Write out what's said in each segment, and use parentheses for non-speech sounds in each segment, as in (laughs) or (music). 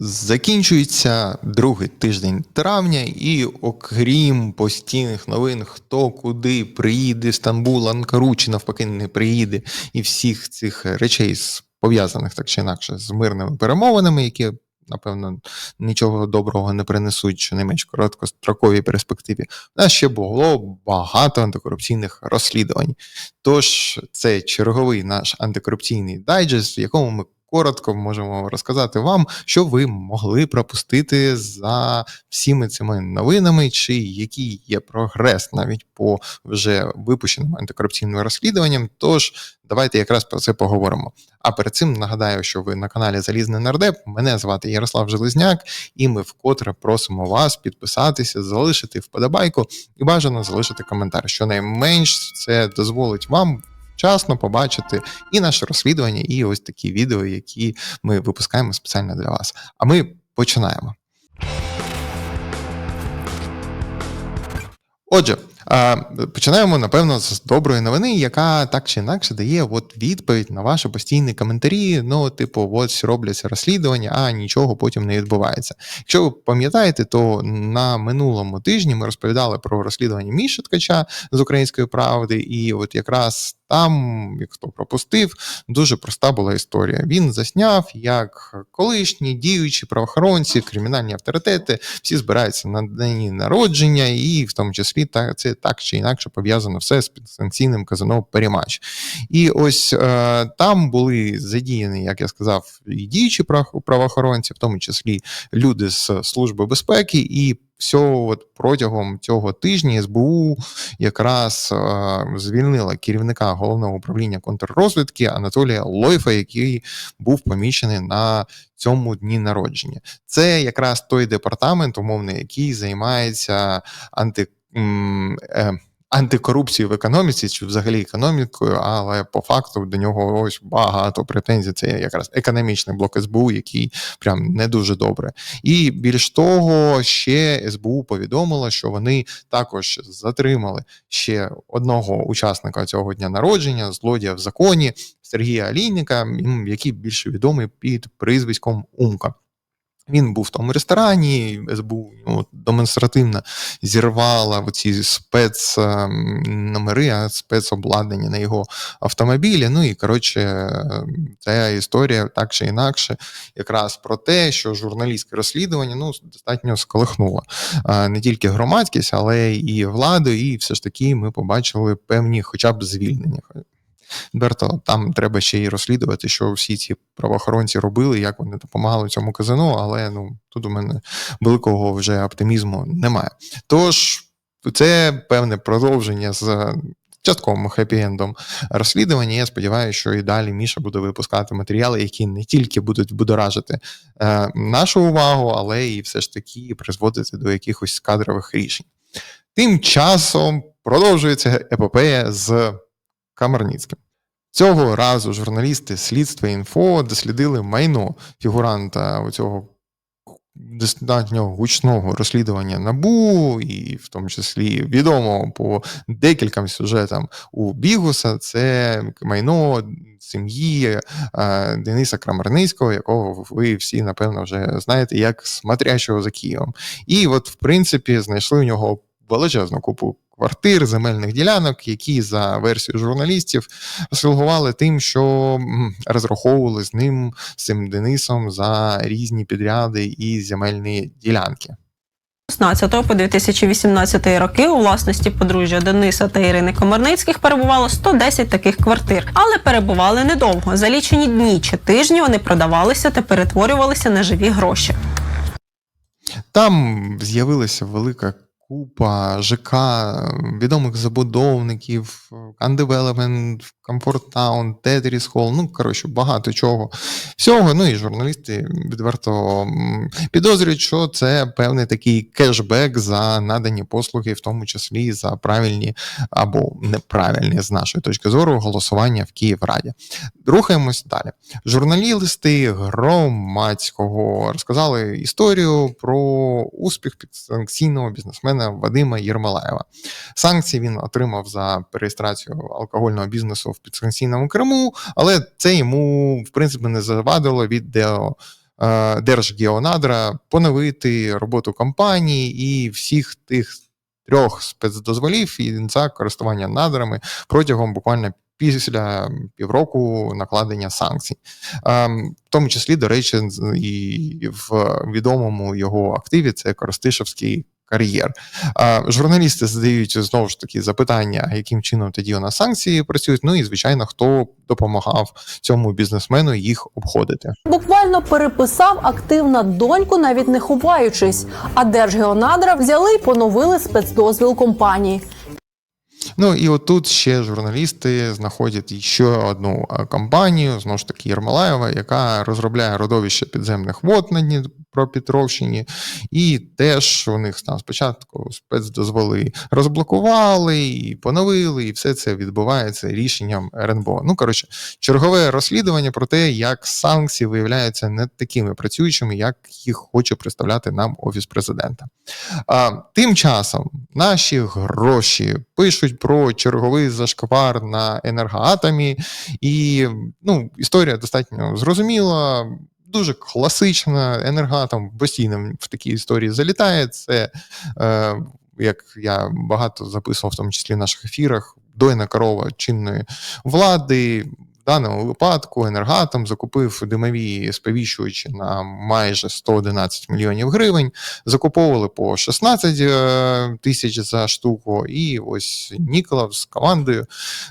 Закінчується другий тиждень травня, і окрім постійних новин, хто куди приїде Стамбул, Анкару чи навпаки не приїде, і всіх цих речей пов'язаних так чи інакше з мирними перемовинами, які, напевно, нічого доброго не принесуть, що не короткостроковій перспективі. У нас ще було багато антикорупційних розслідувань. Тож це черговий наш антикорупційний дайджест, в якому ми коротко можемо розказати вам, що ви могли пропустити за всіми цими новинами, чи який є прогрес навіть по вже випущеним антикорупційним розслідуванням. Тож давайте якраз про це поговоримо. А перед цим нагадаю, що ви на каналі Залізний Нардеп. Мене звати Ярослав Железняк, і ми вкотре просимо вас підписатися, залишити вподобайку і бажано залишити коментар. Щонайменш це дозволить вам вчасно побачити і наше розслідування, і ось такі відео, які ми випускаємо спеціально для вас. А ми починаємо. Отже, починаємо напевно з доброї новини, яка так чи інакше дає от відповідь на ваші постійні коментарі. Ну, типу, ось робляться розслідування, а нічого потім не відбувається. Якщо ви пам'ятаєте, то на минулому тижні ми розповідали про розслідування Міші Ткача з української правди, і от якраз там, як хто пропустив, дуже проста була історія. Він засняв, як колишні діючі правоохоронці, кримінальні авторитети, всі збираються на день народження, і в тому числі та це так чи інакше пов'язано все з підстанційним казино Перемач. І ось е, там були задіяні, як я сказав, і діючі прав- правоохоронці, в тому числі люди з служби безпеки, і всього от протягом цього тижня СБУ якраз е, звільнила керівника головного управління контррозвідки Анатолія Лойфа, який був помічений на цьому дні народження. Це якраз той департамент, умовний, який займається анти. е, Антикорупцією в економіці чи взагалі економікою, але по факту до нього ось багато претензій. Це якраз економічний блок СБУ, який прям не дуже добре. І більш того, ще СБУ повідомила, що вони також затримали ще одного учасника цього дня народження, злодія в законі Сергія Алійника, який більше відомий під прізвиськом Умка. Він був в тому ресторані, СБУ ну, демонстративно зірвала оці спецномери, а спецобладнання на його автомобілі. Ну і коротше, е, ця історія так чи інакше, якраз про те, що журналістське розслідування ну, достатньо сколихнуло не тільки громадськість, але і владу, і все ж таки ми побачили певні, хоча б звільнення. Берто, там треба ще й розслідувати, що всі ці правоохоронці робили, як вони допомагали цьому казино, але ну тут у мене великого вже оптимізму немає. Тож це певне продовження з частковим хеппі-ендом розслідування. Я сподіваюся, що і далі Міша буде випускати матеріали, які не тільки будуть будоражити е, нашу увагу, але і все ж таки призводити до якихось кадрових рішень. Тим часом продовжується епопея з Камарніцьким. Цього разу журналісти слідства інфо дослідили майно фігуранта цього достатньо гучного розслідування набу, і в тому числі відомого по декільком сюжетам у Бігуса. Це майно сім'ї е, Дениса Крамарницького, якого ви всі напевно вже знаєте, як смотрящого за Києвом. І от, в принципі, знайшли у нього величезну купу квартир, земельних ділянок, які за версією журналістів слугували тим, що розраховували з ним з цим Денисом за різні підряди і земельні ділянки. 2016 по 2018 роки у власності подружжя Дениса та Ірини Комарницьких перебувало 110 таких квартир, але перебували недовго. За лічені дні чи тижні вони продавалися та перетворювалися на живі гроші. Там з'явилася велика купа ЖК, відомих забудовників, Undevelopment, Comfort Town, Tetris Hall, ну, коротше, багато чого всього. Ну і журналісти відверто підозрюють, що це певний такий кешбек за надані послуги, в тому числі за правильні або неправильні, з нашої точки зору, голосування в Київраді. Рухаємось далі. Журналісти громадського розказали історію про успіх підсанкційного бізнесмена Вадима Єрмолаєва. Санкції він отримав за реєстрацію алкогольного бізнесу в підсанкційному Криму, але це йому в принципі не завадило від е, Держгеонадра поновити роботу компанії і всіх тих трьох спецдозволів і за користування надрами протягом буквально після півроку накладення санкцій, Ем, в тому числі, до речі, і в відомому його активі це Коростишевський кар'єр. Журналісти задають знову ж таки запитання, яким чином тоді у нас санкції працюють. Ну і звичайно, хто допомагав цьому бізнесмену їх обходити. Буквально переписав активна доньку, навіть не ховаючись. А Держгеонадра взяли й поновили спецдозвіл компанії. Ну і отут ще журналісти знаходять ще одну компанію, знову ж таки Єрмолаєва, яка розробляє родовище підземних вод на Дніпропетровщині, і теж у них там спочатку спецдозволи розблокували і поновили, і все це відбувається рішенням РНБО. Ну коротше, чергове розслідування про те, як санкції виявляються не такими працюючими, як їх хоче представляти нам офіс президента. А, тим часом наші гроші пишуть про черговий зашквар на енергоатомі, і ну, історія достатньо зрозуміла. Дуже класична енергоатом постійно в такі історії залітає. Це е, як я багато записував, в тому числі в наших ефірах, дойна корова чинної влади. Даному випадку енергоатом закупив димові сповіщувачі на майже 111 мільйонів гривень закуповували по 16 е, тисяч за штуку, і ось Ніколав з командою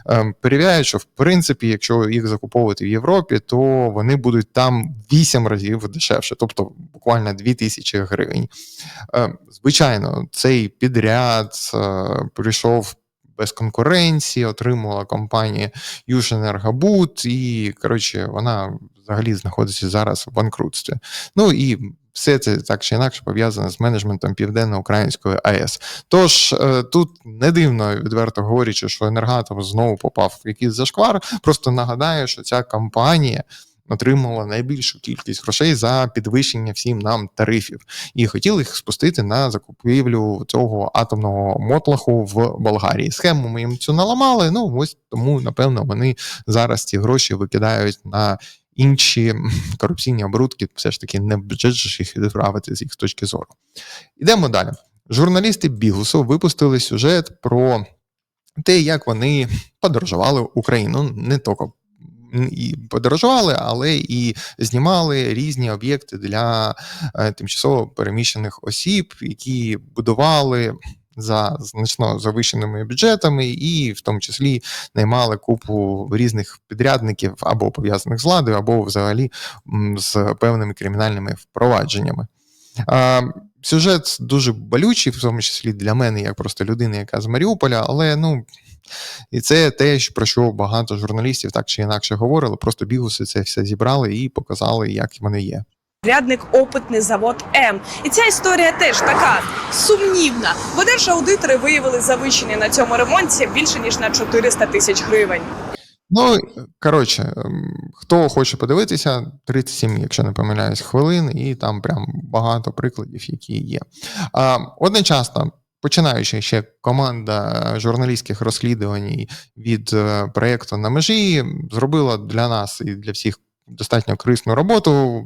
е, перевіряють, що в принципі, якщо їх закуповувати в Європі, то вони будуть там 8 разів дешевше, тобто буквально 2 тисячі гривень. Е, Звичайно, цей підряд прийшов. Без конкуренції отримувала компанія Юженергобуд, і коротше, вона взагалі знаходиться зараз в банкрутстві. Ну і все це так чи інакше пов'язане з менеджментом Південно-Української АЕС. Тож е, тут не дивно, відверто говорячи, що енергатом знову попав в якийсь зашквар. Просто нагадаю, що ця компанія. Отримала найбільшу кількість грошей за підвищення всім нам тарифів, і хотіли їх спустити на закупівлю цього атомного мотлаху в Болгарії. Схему ми їм цю наламали. Ну ось тому, напевно, вони зараз ці гроші викидають на інші (laughs) корупційні оборудки, все ж таки не бюджет їх відправити з їх точки зору. Ідемо далі. Журналісти Бігусу випустили сюжет про те, як вони подорожували Україну. Не тільки і подорожували, але і знімали різні об'єкти для е, тимчасово переміщених осіб, які будували за значно завищеними бюджетами, і в тому числі наймали купу різних підрядників або пов'язаних з владою, або взагалі з певними кримінальними впровадженнями. Сюжет дуже болючий, в тому числі для мене, як просто людини, яка з Маріуполя, але ну. І це те, про що багато журналістів так чи інакше говорили. Просто бігуси це все зібрали і показали, як вони є. Рядник опитний завод М. І ця історія теж така сумнівна. Бо держаудитори виявили завищені на цьому ремонті більше ніж на 400 тисяч гривень. Ну, коротше, ем, хто хоче подивитися, 37, якщо не помиляюсь, хвилин, і там прям багато прикладів, які є. Одночасно, починаючи ще команда журналістських розслідувань від е, проєкту на межі, зробила для нас і для всіх достатньо корисну роботу.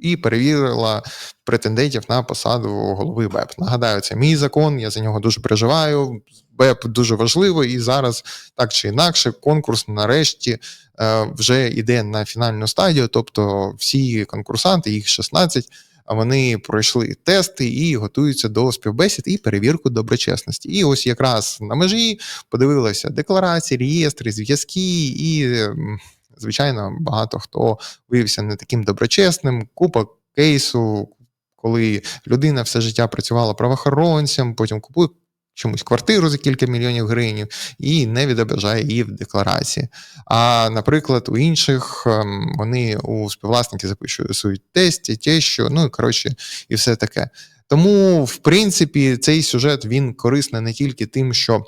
І перевірила претендентів на посаду голови БЕП. Нагадаю, це мій закон, я за нього дуже переживаю. БЕП дуже важливо, і зараз так чи інакше, конкурс нарешті е, вже йде на фінальну стадію. Тобто, всі конкурсанти, їх 16, а вони пройшли тести і готуються до співбесід і перевірку доброчесності. І ось якраз на межі подивилися декларації, реєстри, зв'язки, і, звичайно, багато хто виявився не таким доброчесним. Купа кейсу, коли людина все життя працювала правоохоронцем, потім купує чомусь квартиру за кілька мільйонів гривень і не відображає її в декларації. А наприклад, у інших ем, вони у співвласники запишуть тесті, те, що ну і коротше, і все таке. Тому, в принципі, цей сюжет він корисний не тільки тим, що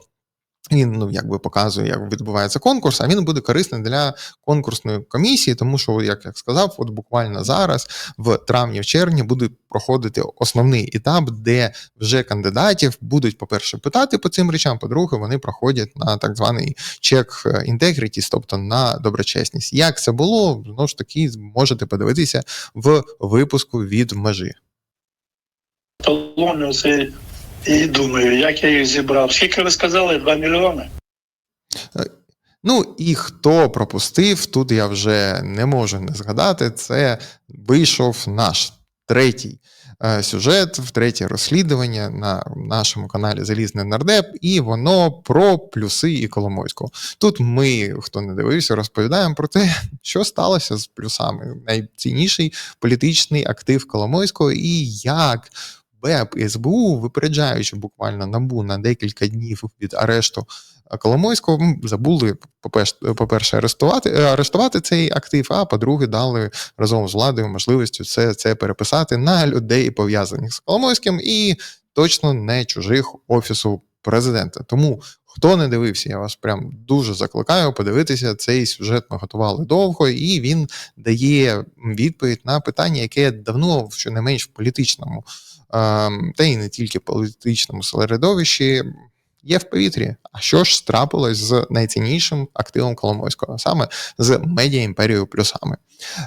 Він ну якби показує, як відбувається конкурс, а він буде корисний для конкурсної комісії, тому що, як я сказав, от буквально зараз, в травні, в червні, буде проходити основний етап, де вже кандидатів будуть, по-перше, питати по цим речам. По-друге, вони проходять на так званий чек інтегрітіс, тобто на доброчесність. Як це було, знову ж таки, можете подивитися в випуску від межі. талони оце і думаю, як я їх зібрав. Скільки ви сказали? 2 мільйони? Ну і хто пропустив, тут я вже не можу не згадати. Це вийшов наш третій е, сюжет, третє розслідування на нашому каналі Залізний Нардеп, і воно про плюси і Коломойську. Тут ми, хто не дивився, розповідаємо про те, (laughs) що сталося з плюсами. Найцінніший політичний актив Коломойського і як. БЕП і СБУ, випереджаючи буквально набу на декілька днів від арешту Коломойського, забули, по-перше, по-перше, арестувати, е, арештувати цей актив, а по-друге, дали разом з владою можливістю це, це переписати на людей, пов'язаних з Коломойським, і точно не чужих офісу президента. Тому. Хто не дивився, я вас прям дуже закликаю подивитися. Цей сюжет ми готували довго, і він дає відповідь на питання, яке давно, що не менш в політичному ем, та й не тільки політичному середовищі, є в повітрі. А що ж трапилось з найціннішим активом Коломойського, саме з медіа імперією плюсами?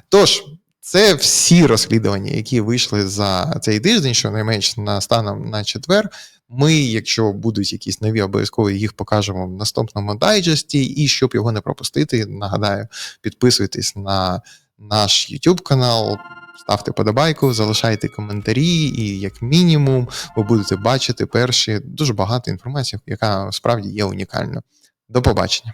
Тож. Це всі розслідування, які вийшли за цей тиждень, щонайменш на станом на четвер. Ми, якщо будуть якісь нові, обов'язково їх покажемо в наступному дайджесті. І щоб його не пропустити, нагадаю, підписуйтесь на наш YouTube канал, ставте подобайку, залишайте коментарі, і як мінімум ви будете бачити перші дуже багато інформації, яка справді є унікальною. До побачення.